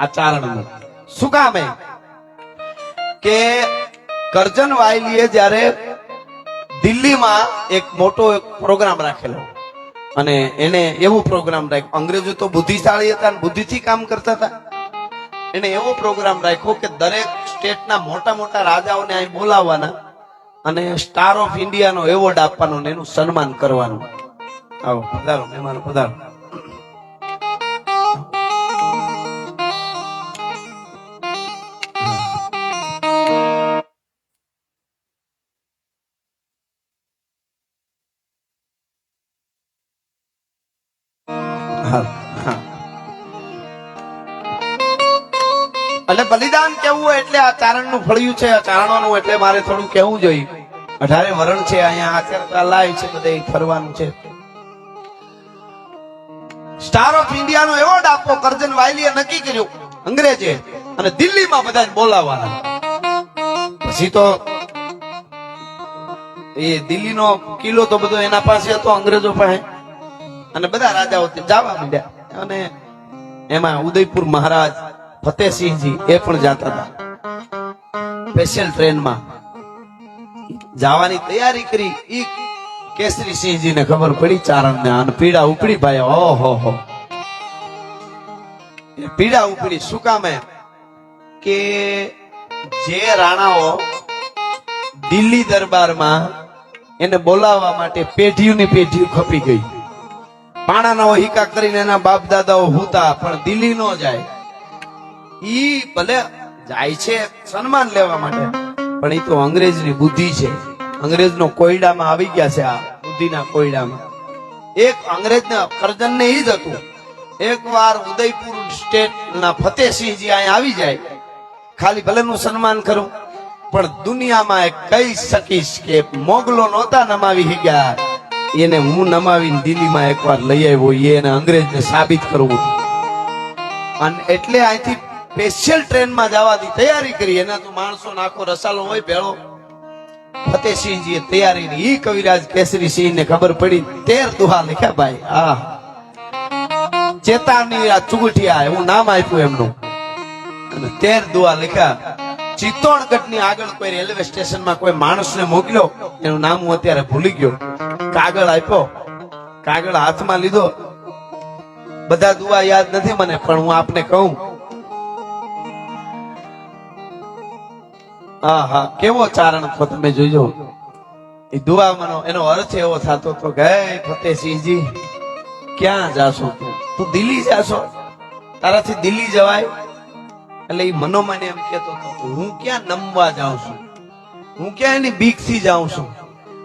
આ ચારણનું શું કામ કે કરજન વાયલીએ જ્યારે દિલ્હીમાં એક મોટો પ્રોગ્રામ રાખેલો. અને એને એવો પ્રોગ્રામ રાખ્યો. અંગ્રેજો તો બુદ્ધિશાળી હતા બુદ્ધિથી કામ કરતા હતા. એને એવો પ્રોગ્રામ રાખ્યો કે દરેક સ્ટેટના મોટા મોટા રાજાઓને અહીં બોલાવવાના અને સ્ટાર ઓફ ઇન્ડિયાનો એવોર્ડ આપવાનો એનું સન્માન કરવાનું. આવો, પધારો, મહેમાનો, પધારો. એટલે બલિદાન કેવું હોય એટલે આ ચારણનું ફળ્યું છે, આ ચારણોનું એટલે મારે થોડું કેવું જોઈએ. અઢારે વરણ છે અહીંયા આચરતા લાય છે, બધે ફરવાનું છે. સ્ટાર ઓફ ઇન્ડિયાનો એવોર્ડ આપવો, કરજન વાયલીએ નક્કી કર્યું, અંગ્રેજે, અને દિલ્હીમાં બધાને બોલાવવાના. પછી તો એ દિલ્હીનો કિલ્લો તો બધો એના પાસે હતો, અંગ્રેજો પાસે. અને બધા રાજાઓ જવા માંડ્યા. અને એમાં ઉદયપુર મહારાજ ફતેહસિંહજી એ પણ જતા હતા. સ્પેશિયલ ટ્રેનમાં. જવાની તૈયારી કરી. ઈ કેસરી સિંહજી ને ખબર પડી ચારણ ને અને પીડા ઉપડી ભાઈ ઓ હો. હો પીડા ઉપડી શું કામ કે જે રાણાઓ દિલ્હી દરબારમાં એને બોલાવવા માટે પેઢીઓની પેઢીઓ ખપી ગઈ. પાણાના હિકા કરીને એના બાપ દાદાઓ હુતા, પણ દિલ્હી નો જાય. ઈ ભલે જાય છે સન્માન લેવા માટે, પણ એ તો અંગ્રેજની બુદ્ધિ છે. અંગ્રેજનો કોયડામાં આવી ગયા છે આ બુદ્ધિના કોયડામાં. એક અંગ્રેજના કરજણને ઈ જ હતું. એક વાર ઉદયપુર સ્ટેટ ના ફતેહસિંહજી અહીંયા આવી જાય. ખાલી ભલે નું સન્માન કરું, પણ દુનિયામાં કહી શકીશ કે મોગલો નહોતા નમાવી ગયા. એને હું નમાવીને દિલ્હીમાં એકવાર લઈ આવ્યો એને અંગ્રેજને સાબિત કરવું અને એટલે અહીંથી સ્પેશિયલ ટ્રેનમાં જવાની તૈયારી કરી. એના તો માણસો આખો રસાલો હોય ભેળો. ફતેહસિંહજીએ તૈયારી ઈ કવિરાજ કેસરી સિંહ ને ખબર પડી, તેર દુહા લખ્યા ભાઈ. આ ચેતાની આ ચુગઠિયા, એવું નામ આપ્યું એમનું. અને તેર દુહા લખ્યા. ચિત્તોડગઢની આગળ કોઈ રેલવે સ્ટેશનમાં કોઈ માણસને મોકલ્યો એનું નામ હું અત્યારે ભૂલી ગયો. કાગળ આપ્યો, કાગળ હાથમાં લીધો. બધા દુઆ યાદ નથી મને, પણ હું આપને કહું. હા હા કેવો ચારણ તો તમે જોજો. એ દુઆમાંનો એનો અર્થ એવો થતો તો કે, "હે ફતેહસિંહજી, ક્યાં જાશો તું દિલ્હી જાશો? તારાથી દિલ્હી જવાય? એટલે એ મનોમન એમ કેતો હતો હું ક્યાં નમવા જાઉં છું? હું ક્યાં એની બીકથી જાઉં છું?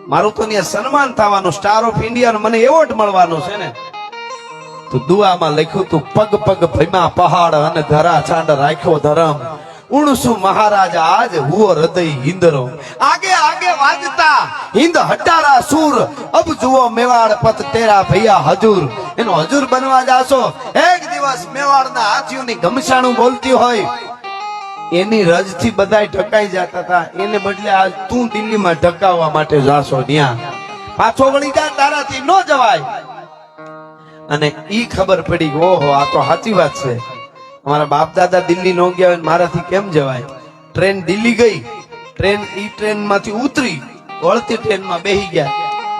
મારું તો ત્યાં સન્માન થવાનું સ્ટાર ઓફ ઇન્ડિયા મને એવોર્ડ મળવાનો છે ને. તો દુઆમાં લખ્યું તું, પગ પગ ભીમા પહાડ, અને ધરા છાંડ રાખ્યો ધરમ. ઉણસુ મહારાજ આજ હુઓ હૃદય હિંદરો આગે આગે વાજતા હિંદ હટારા સુર. અબ જુઓ મેવાડ પત તેરા ભૈયા હજુર. એનો હજુર બનવા જાશો. એક દિવસ મેવાડના હાથીઓની ઘમસાણું બોલતી હોય, એની રજથી બધાય ઢકાઈ જતા હતા. એને બદલે આજ તું દિલ્હીમાં ઢકાવવા માટે જાશો ત્યાં. પાછો વળી જા, તારાથી ન જવાય. અને ઈ ખબર પડી ઓહો, આ તો સાચી વાત છે. અમારા બાપ દાદા દિલ્હી નો ગયા હોય મારાથી કેમ જવાય? ટ્રેન દિલ્હી ગઈ. ટ્રેન ઈ ટ્રેનમાંથી ઉતરી, વળતી ટ્રેનમાં બેહી ગયા.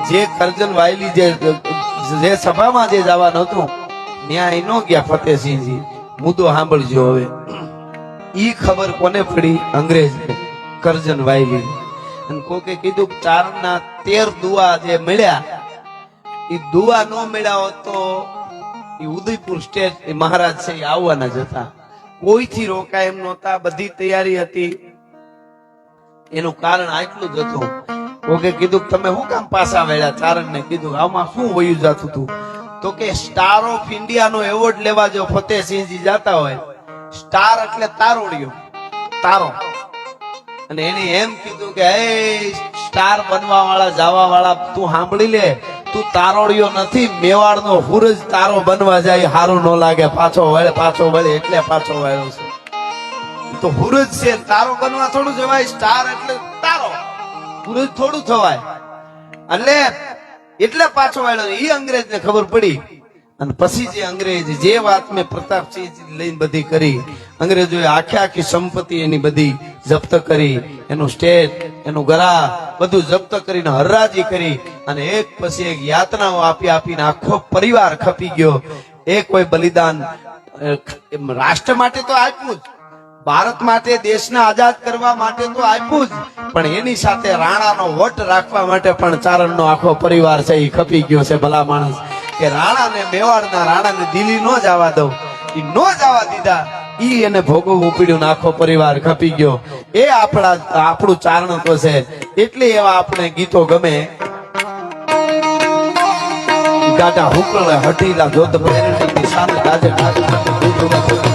જે કરજન વાયલી જે જે સભામાં જે જવાનું હતું, ન્યાય નો ગયા ફતેહસિંહજી. મુદ્દો સાંભળજો હવે. ઈ ખબર કોને પડી? અંગ્રેજ કરજન વાયલી અને કોકે કીધું કે ચારણના તેર દુવા જે મળ્યા એ દુવા નો મળ્યા હોત તો એ ઉદયપુર સ્ટેટ એ મહારાજ છે એ આવવાના જ હતા. કોઈથી રોકાય એમ નહોતા. બધી તૈયારી હતી. એનું કારણ આટલું જ હતું. કોકે કીધું તમે શું કામ પાછા વળ્યા? ચારણ ને કીધું આમાં શું વયું જાતું હતું તો કે સ્ટાર ઓફ ઇન્ડિયા નો એવોર્ડ લેવા જો ફતેહસિંહજી જાતા હોય સ્ટાર એટલે તારોડિયો તારો. અને એને એમ કીધું કે હે સ્ટાર બનવા વાળા જવા વાળા તું સાંભળી લે. તું તારોડિયો નથી. મેવાડ નો હુરજ તારો બનવા જાય. સારું ન લાગે. પાછો વળે પાછો વળે, એટલે પાછો વળ્યો છે. તો હુરજ છે. તારો બનવા થોડું જવાય. સ્ટાર એટલે હુરજ થોડું થવાય. એટલે એટલે પાછો આવ્યો એ અંગ્રેજ ને ખબર પડી. અને પછી જે અંગ્રેજ જે વાત મેં પ્રતાપસિંહ લઈને બધી કરી, અંગ્રેજોએ આખી આખી સંપત્તિ એની બધી જપ્ત કરી, એનું સ્ટેટ, એનું ગરા બધું જપ્ત કરીને હરરાજી કરી અને એક પછી એક યાતનાઓ આપી આપીને આખો પરિવાર ખપી ગયો. એ કોઈ બલિદાન રાષ્ટ્ર માટે તો આપ્યું જ. ભારત માટે દેશને આઝાદ કરવા માટે તો આપ્યું જ. પણ એની સાથે રાણાનો વટ રાખવા માટે પણ ચારણનો આખો પરિવાર છે એ ખપી ગયો છે ભલા માણસ. કે રાણાને, મેવાડના રાણાને દિલ્હી નો જવા દઉં. એ નો જવા દીધા. ઈ એને ભોગવવું પડ્યું આખો પરિવાર ખપી ગયો. એ આપણા, આપણું ચારણ તો છે. એટલે એવા આપણે ગીતો ગમે. ગાટા હુકળ હટીલા જોત પ્રેરણી સામે ગાજે ગાજે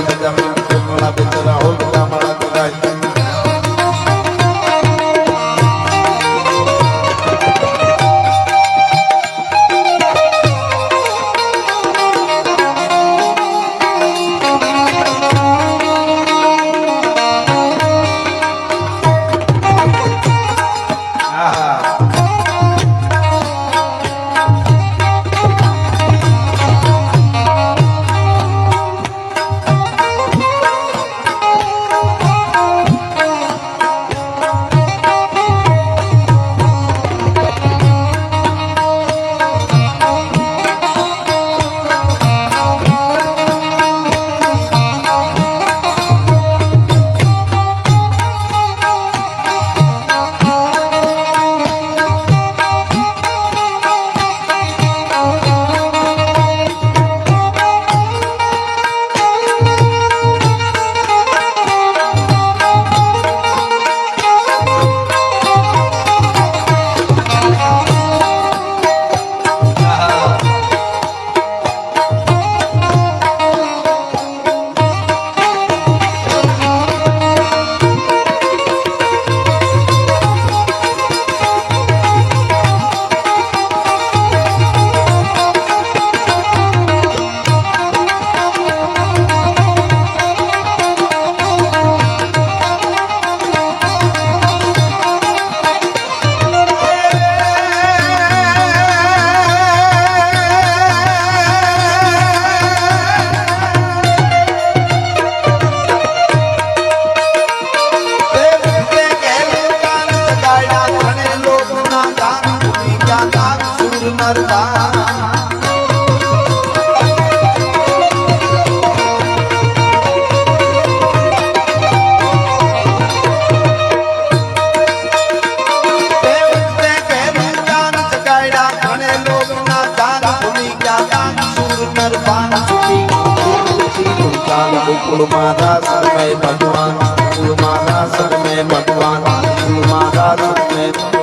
મારા સર મેં ભગવાન. મારા સર મેં ભગવાન. મારા સર